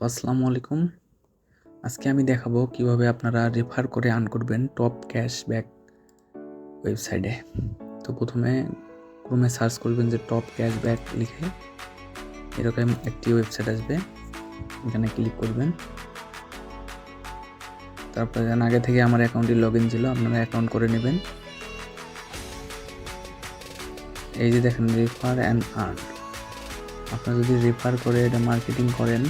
তো আসসালামু আলাইকুম। আজকে আমি দেখাবো কীভাবে আপনারা রেফার করে আর্ন করবেন টপ ক্যাশব্যাক ওয়েবসাইটে তো প্রথমে ক্রোমে সার্চ করবেন যে টপ ক্যাশব্যাক লিখে এরকম একটি ওয়েবসাইট আসবে। এখানে ক্লিক করবেন। তারপরে যেন আগে থেকে আমার অ্যাকাউন্টে লগ ইন ছিল, আপনারা অ্যাকাউন্ট করে নেবেন। এই যে দেখেন রেফার অ্যান্ড আর্ন আপনারা যদি রেফার করে এটা মার্কেটিং করেন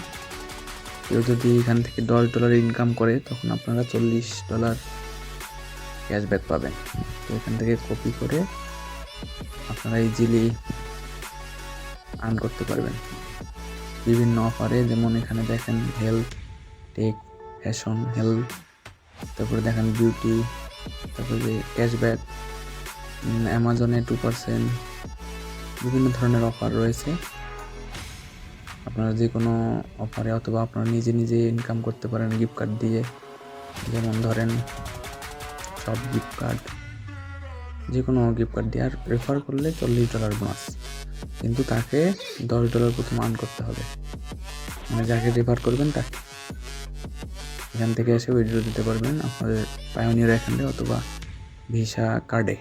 কেউ যদি এখান থেকে দশ ডলার ইনকাম করে, তখন আপনারা চল্লিশ ডলার ক্যাশব্যাক পাবেন। তো এখান থেকে কপি করে আপনারা ইজিলি আর্ন করতে পারবেন। বিভিন্ন অফারে যেমন এখানে দেখেন হেলথ টেক ফ্যাশন হেলথ তারপরে দেখেন বিউটি তারপরে ক্যাশব্যাক অ্যামাজনে টু পার্সেন্ট বিভিন্ন ধরনের অফার রয়েছে। আপনারা যে কোনো অফারে অথবা আপনারা নিজে নিজে ইনকাম করতে পারেন গিফট কার্ড দিয়ে, যেমন ধরেন সব গিফট কার্ড যে কোনো গিফট কার্ড দিয়ে আর রেফার করলে চল্লিশ ডলার বোনাস কিন্তু তাকে দশ ডলার প্রথম আর্ন করতে হবে। মানে যাকে রেফার করবেন তাকে। এখান থেকে এসে উইড্রো দিতে পারবেন আপনাদের পায়োনিয়ার অ্যাকাউন্টে অথবা ভিসা কার্ডে